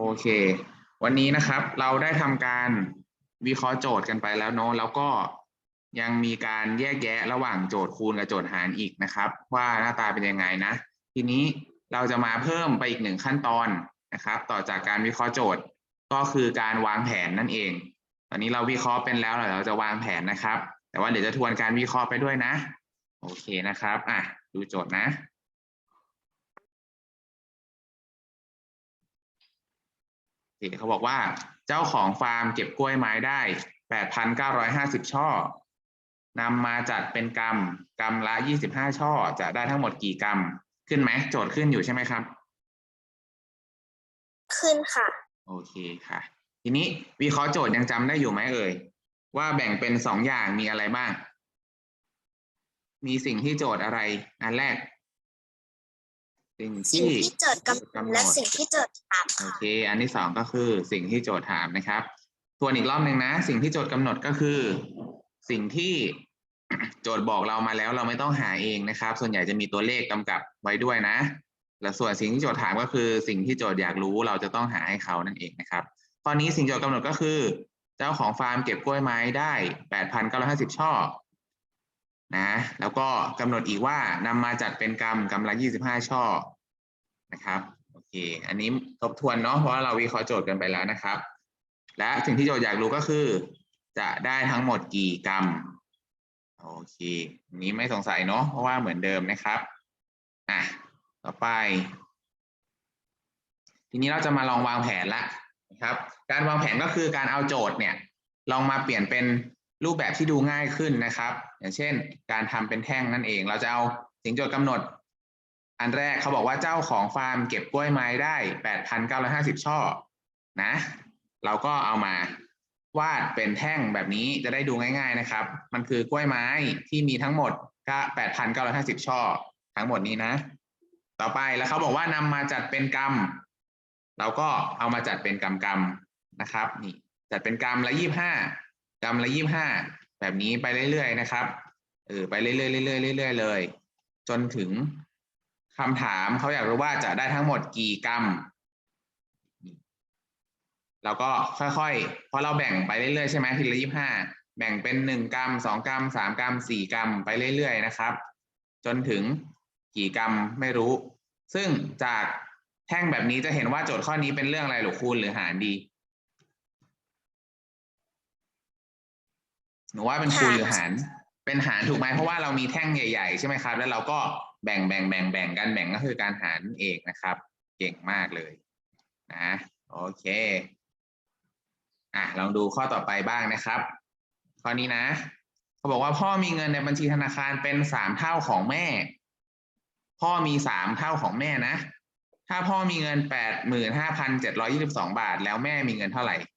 โอเค วันนี้นะครับเราได้ทำการวิเคราะห์โจทย์กันไปแล้วเนอะแล้วก็ยังมีการแยกแยะระหว่างโจทย์คูณกับโจทย์หารอีกนะครับ ว่าหน้าตาเป็นยังไงนะ ทีนี้เราจะมาเพิ่มไปอีกหนึ่งขั้นตอนนะครับ ต่อจากการวิเคราะห์โจทย์ก็คือการวางแผนนั่นเอง ตอนนี้เราวิเคราะห์เป็นแล้วเดี๋ยวเราจะวางแผนนะครับ แต่ว่าเดี๋ยวจะทวนการวิเคราะห์ไปด้วยนะ โอเคนะครับ อะ ดูโจทย์นะ โอเคเขาบอกว่าเจ้าของฟาร์มเก็บกล้วยไม้ได้8,950ช่อนำมาจัดเป็นกำกำละ25ช่อ จะได้ทั้งหมดกี่กำขึ้นไหมโจทย์ขึ้นอยู่ใช่ไหมครับ ขึ้นค่ะ โอเคค่ะ ทีนี้วิเคราะห์โจทย์ยังจำได้อยู่ไหมเอ่ยว่าแบ่งเป็นสองอย่างมีอะไรบ้าง มีสิ่งที่โจทย์อะไร อันแรก สิ่งสิ่งที่ที่โจทย์กำหนดและสิ่งที่โจทย์ถามโอค่ะ เค อันที่สองก็คือสิ่งที่โจทย์ถามนะครับทวนอีกรอบหนึ่งนะ สิ่งที่โจทย์กำหนดก็คือ สิ่งที่ โจทย์บอกเรามาแล้วเราไม่ต้องหาเองนะครับ ส่วนใหญ่จะมีตัวเลขกำกับไว้ด้วยนะ และส่วนสิ่งที่โจทย์ถามก็คือ สิ่งที่โจทย์อยากรู้เราจะต้องหาให้เขานั่นเองนะครับข้อนี้สิ่งโจทย์กำหนดก็คือ เจ้าของฟาร์มเก็บกล้วยไม้ได้แปดพันเก้าร้อยห้าสิบช่อ นะแล้วก็กำหนดอีกว่านำมาจัดเป็นกำกำละยี่สิบห้าช่อนะครับโอเคอันนี้ทบทวนเนาะเพราะว่าเราวิเคราะห์โจทย์กันไปแล้วนะครับ และสิ่งที่โจทย์อยากรู้ก็คือ จะได้ทั้งหมดกี่กรัมโอเคอันนี้ไม่สงสัยเนาะเพราะว่าเหมือนเดิมนะครับอะต่อไป ทีนี้เราจะมาลองวางแผนละนะครับ การวางแผนก็คือการเอาโจทย์เนี่ยลองมาเปลี่ยนเป็น รูปแบบที่ดูง่ายขึ้นนะครับ อย่างเช่น การทำเป็นแท่งนั่นเอง เราจะเอาสิ่งโจทย์กำหนด อันแรกเขาบอกว่าเจ้าของฟาร์มเก็บกล้วยไม้ได้แปดพันเก้าร้อยห้าสิบช่อนะ เราก็เอามาวาดเป็นแท่งแบบนี้จะได้ดูง่าย ๆนะครับ มันคือกล้วยไม้ที่มีทั้งหมดก็แปดพันเก้าร้อยห้าสิบช่อ ทั้งหมดนี้นะ ต่อไปแล้วเขาบอกว่านำมาจัดเป็นกรรมเราก็เอามาจัดเป็นกรรมกรรมนะครับนี่จัดเป็นกรรมละยี่ห้า กรรมละยี่ห้าแบบนี้ไปเรื่อยๆนะครับเออไปเรื่อยๆเรื่อยๆเรื่อยๆเลย จนถึงคำถามเขาอยากรู้ว่าจะได้ทั้งหมดกี่กรรมเราก็ค่อยๆเพราะเราแบ่งไปเรื่อยๆใช่ไหมทีละยี่ห้าแบ่งเป็นหนึ่งกรัมสองกรัมสามกรัมสี่กรัมไปเรื่อยๆนะครับ จนถึงกี่กรัมไม่รู้ ซึ่งจากแท่งแบบนี้จะเห็นว่าโจทย์ข้อนี้เป็นเรื่องอะไรหรือคูณหรือหารดี หนูว่าเป็นคูณหรือหาร เป็นหารถูกไหมเพราะว่าเรามีแท่งใหญ่ๆ ใช่ไหมครับ แล้วเราก็แบ่งแบ่งแบ่งแบ่งกันแบ่งก็คือการหารเองนะครับ เก่งมากเลยนะโอเคอะลองดูข้อต่อไปบ้างนะครับ ข้อนี้นะเขาบอกว่าพ่อมีเงินในบัญชีธนาคารเป็นสามเท่าของแม่ พ่อมีสามเท่าของแม่นะ ถ้าพ่อมีเงินแปดหมื่นห้าพันเจ็ดร้อยี่สิบสองบาท แล้วแม่มีเงินเท่าไหร่มา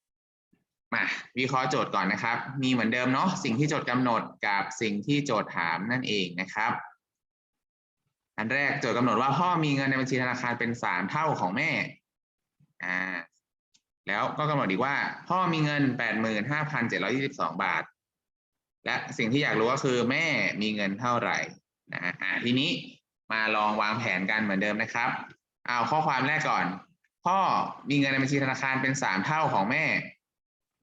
วิเคราะห์โจทย์ก่อนนะครับ มีเหมือนเดิมเนาะสิ่งที่โจทย์กำหนดกับสิ่งที่โจทย์ถามนั่นเองนะครับ อันแรกโจทย์กำหนดว่าพ่อมีเงินในบัญชีธนาคารเป็นสามเท่าของแม่อ่าแล้วก็กำหนดอีกว่า พ่อมีเงินแปดหมื่นห้าพันเจ็ดร้อยี่สิบสองบาท และสิ่งที่อยากรู้ก็คือแม่มีเงินเท่าไหร่นะอ่าทีนี้มาลองวางแผนกันเหมือนเดิมนะครับเอาข้อความแรกก่อน พ่อมีเงินในบัญชีธนาคารเป็นสามเท่าของแม่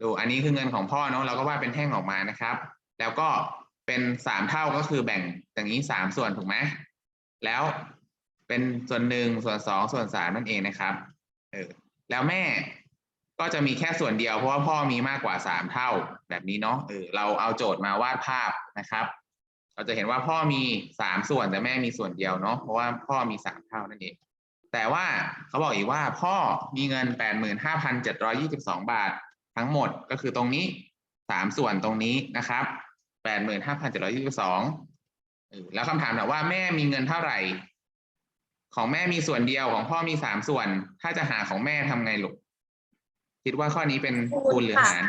ดูอันนี้คือเงินของพ่อเนาะเราก็วาดเป็นแท่งออกมานะครับ แล้วก็เป็นสามเท่าก็คือแบ่งอย่างนี้สามส่วนถูกไหมแล้วเป็นส่วนหนึ่งส่วนสองส่วนสามนั่นเองนะครับเออแล้วแม่ก็จะมีแค่ส่วนเดียวเพราะว่าพ่อมีมากกว่าสามเท่าแบบนี้เนาะเออเราเอาโจทย์มาวาดภาพนะครับ เราจะเห็นว่าพ่อมีสามส่วนแต่แม่มีส่วนเดียวเนาะเพราะว่าพ่อมีสามเท่านั่นเองแต่ว่าเขาบอกอีกว่าพ่อมีเงินแปดหมื่นห้าพันเจ็ดร้อยี่สิบสองบาท ทั้งหมดก็คือตรงนี้สามส่วนตรงนี้นะครับแปดหมื่นห้าพันเจ็ดร้อยี่สิบสองแล้วคำถามถามว่าแม่มีเงินเท่าไหร่ ของแม่มีส่วนเดียวของพ่อมีสามส่วน ถ้าจะหาของแม่ทำไงลูกคิดว่าข้อนี้เป็นคูณหรือหาร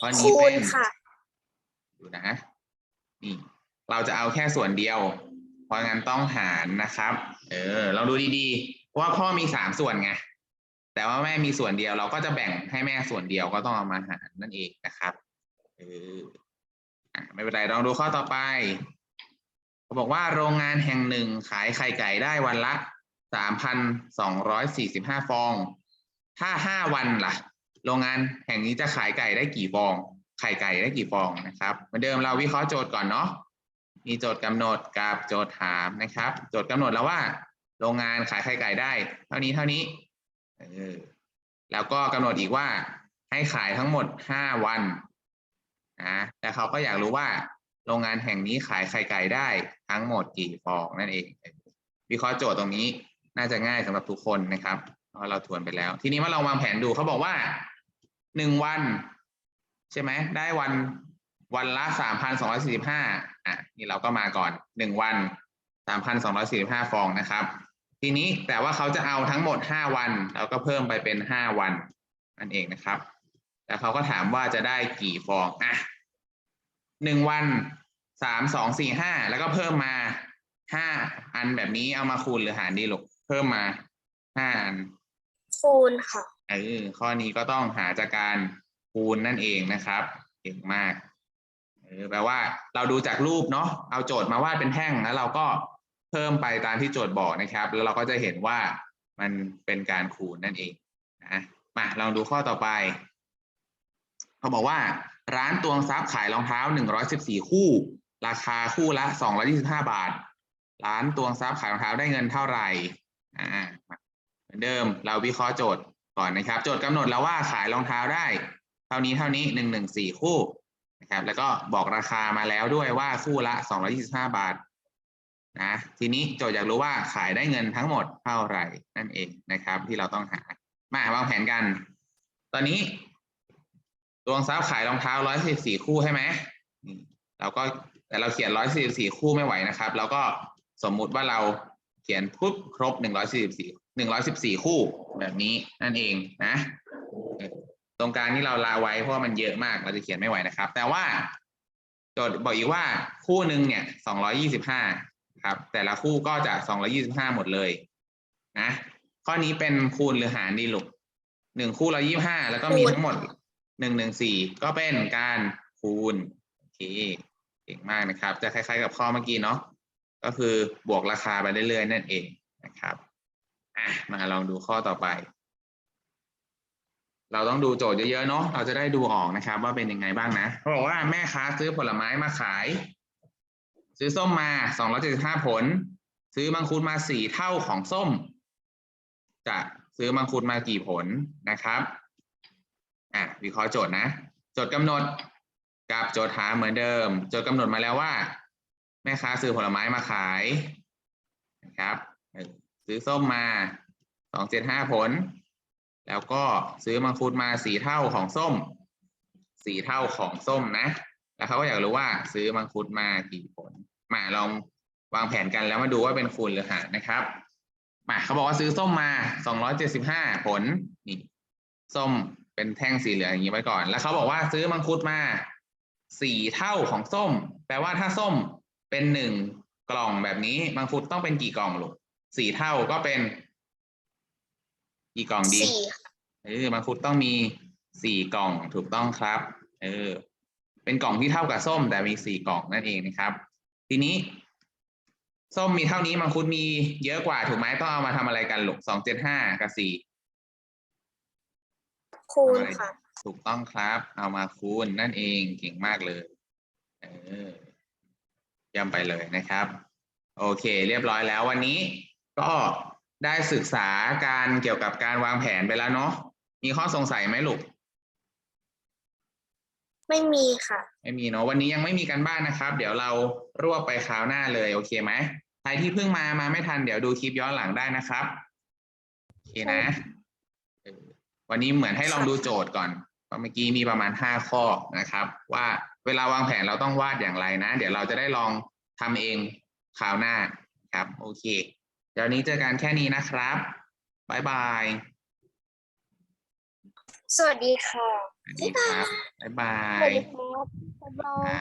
ข้อนี้คูเป็ณนค่ะดูนะนี่เราจะเอาแค่ส่วนเดียว เพราะงั้นต้องหารนะครับ เออ เราดูดีๆเพราะว่าพ่อมีสามส่วนไง แต่ว่าแม่มีส่วนเดียวเราก็จะแบ่งให้แม่ส่วนเดียวก็ต้องเอามาหารนั่นเองนะครับเออไม่เป็นไรลองดูข้อต่อไปเขาบอกว่าโรงงานแห่งหนึ่งขายไข่ไก่ได้วันละสามพันสองร้อยสี่สิบห้าฟอง ถ้าห้าวันล่ะ โรงงานแห่งนี้จะขายไก่ได้กี่ฟอง ไข่ไก่ได้กี่ฟองนะครับเหมือนเดิมเราวิเคราะห์โจทย์ก่อนเนาะมีโจทย์กำหนดกับโจทย์ถามนะครับ โจทย์กำหนดแล้วว่า โรงงานขายไข่ไก่ได้ เท่านี้เท่านี้ แล้วก็กำหนดอีกว่าให้ขายทั้งหมดห้าวันนะแต่เขาก็อยากรู้ว่าโรงงานแห่งนี้ขายไข่ไก่ได้ทั้งหมดกี่ฟองนั่นเอง วิเคราะห์โจทย์ตรงนี้น่าจะง่ายสำหรับทุกคนนะครับเพราะเราทวนไปแล้ว ทีนี้มาลองวางแผนดูเขาบอกว่าหนึ่งวัน ใช่ไหมได้วันวันละสามพันสองร้อยสี่สิบห้าอะนี่เราก็มาก่อนหนึ่งวันสามพันสองร้อยสี่สิบห้าฟองนะครับ ทีนี้แต่ว่าเขาจะเอาทั้งหมดห้าวัน เราก็เพิ่มไปเป็นห้าวันนั่นเองนะครับ แล้วเขาก็ถามว่าจะได้กี่ฟองอะหนึ่งวันสามสองสี่ห้าแล้วก็เพิ่มมาห้าอันแบบนี้เอามาคูณหรือหารดีลูกเพิ่มมาห้าอันคูณค่ะเออข้อนี้ก็ต้องหาจากการคูณนั่นเองนะครับเก่งมากเออแปลว่าเราดูจากรูปเนาะเอาโจทย์มาวาดเป็นแท่งแล้วเราก็ เพิ่มไปตามที่โจทย์บอกนะครับแล้วเราก็จะเห็นว่ามันเป็นการคูณนั่นเองนะมาลองดูข้อต่อไปเขาบอกว่าร้านตวงทรัพย์ขายรองเท้า 114 คู่ ราคาคู่ละ 225 บาท ร้านตวงทรัพย์ขายรองเท้าได้เงินเท่าไหร่อ่ามาเหมือนเดิมเราวิเคราะห์โจทย์ก่อนนะครับ โจทย์กำหนดแล้วว่าขายรองเท้าได้ เท่านี้เท่านี้หนึ่งหนึ่งสี่คู่นะครับแล้วก็บอกราคามาแล้วด้วยว่าคู่ละสองร้อยี่สิบห้าบาท นะทีนี้โจทย์อยากรู้ว่าขายได้เงินทั้งหมดเท่าไหร่นั่นเองนะครับ ที่เราต้องหามาวางแผนกัน ตอนนี้ดวงทรัพย์ขายรองเท้าร้อยสิบสี่คู่ใช่ไหมเราก็แต่เราเขียนร้อยสี่สี่คู่ไม่ไหวนะครับ เราก็สมมุติว่าเราเขียนปุ๊บครบหนึ่งร้อยสี่สิบสี่หนึ่งร้อยสิบสี่คู่แบบนี้นั่นเองนะตรงกลางที่เราลาไว้เพราะว่ามันเยอะมากเราจะเขียนไม่ไหวนะครับ แต่ว่าโจทย์บอกอีกว่าคู่หนึ่งเนี่ยสองร้อยี่สิบห้า ครับ แต่ละคู่ก็จะสองร้อยี่สิบห้าหมดเลยนะข้อนี้เป็นคูณหรือหารดีลูกหนึ่งคู่ร้อยี่ห้าแล้วก็มีคูณทั้งหมดหนึ่งหนึ่งสี่ก็เป็นการคูณโอเคเก่งมากนะครับ จะคล้ายๆกับข้อเมื่อกี้เนาะก็คือบวกราคาไปเรื่อยๆนั่นเองนะครับอะมาลองดูข้อต่อไป เราต้องดูโจทย์เยอะๆเนาะเราจะได้ดูออกนะครับ ว่าเป็นยังไงบ้างนะเขาบอกว่าแม่ค้าซื้อผลไม้มาขาย ซื้อส้มมาสองร้อยเจ็ดสิบห้าผล ซื้อมังคุดมาสี่เท่าของส้ม จะซื้อมังคุดมากี่ผลนะครับอะวิเคราะห์โจทย์นะ โจทย์กำหนดกับโจทย์ถามเหมือนเดิม โจทย์กำหนดมาแล้วว่า แม่ค้าซื้อผลไม้มาขายนะครับซื้อส้มมาสองเจ็ดห้าผล แล้วก็ซื้อมังคุดมาสีเท่าของส้มสีเท่าของส้มนะ แล้วเขาก็อยากรู้ว่าซื้อมังคุดมากี่ผลมาลองวางแผนกันแล้วมาดูว่าเป็นคูณหรือหารนะครับมาเขาบอกว่าซื้อส้มมาสองร้อยเจ็ดสิบห้าผลนี่ส้มเป็นแท่งสีเหลืองอย่างนี้ไว้ก่อน แล้วเขาบอกว่าซื้อมังคุดมาสี่เท่าของส้ม แปลว่าถ้าส้มเป็นหนึ่งกล่องแบบนี้มังคุดต้องเป็นกี่กล่องลูกสี่เท่าก็เป็น กี่กล่องดีสี่ค่ะเออมังคุดต้องมีสี่กล่องถูกต้องครับ เออ เป็นกล่องที่เท่ากับส้ม แต่มีสี่กล่องนั่นเองนะครับ ทีนี้ ส้มมีเท่านี้มังคุดมีเยอะกว่าถูกไหมต้องเอามาทำอะไรกันหลกสองเจ็ดห้ากับสี่คูณค่ะ ถูกต้องครับ เอามาคูณนั่นเองเก่งมากเลยเออเยี่ยมไปเลยนะครับ โอเค เรียบร้อยแล้ววันนี้ ก็ได้ศึกษาการเกี่ยวกับการวางแผนไปแล้วเนาะมีข้อสงสัยไหมลูก ไม่มีค่ะ ไม่มีเนาะวันนี้ยังไม่มีการบ้านนะครับ เดี๋ยวเรารวบไปคราวหน้าเลยโอเคไหมใครที่เพิ่งมามาไม่ทันเดี๋ยวดูคลิปย้อนหลังได้นะครับโอเคนะเออวันนี้เหมือนให้ลองดูโจทย์ก่อนเพราะเมื่อกี้มีประมาณห้าข้อนะครับ ว่าเวลาวางแผนเราต้องวาดอย่างไรนะ เดี๋ยวเราจะได้ลองทำเองคราวหน้าครับโอเค เดี๋ยวนี้เจอกันแค่นี้นะครับบ๊ายบาย สวัสดีค่ะ สวัสดีครับบ๊ายบาสวัยสดีครับบ๊ายบายอ่า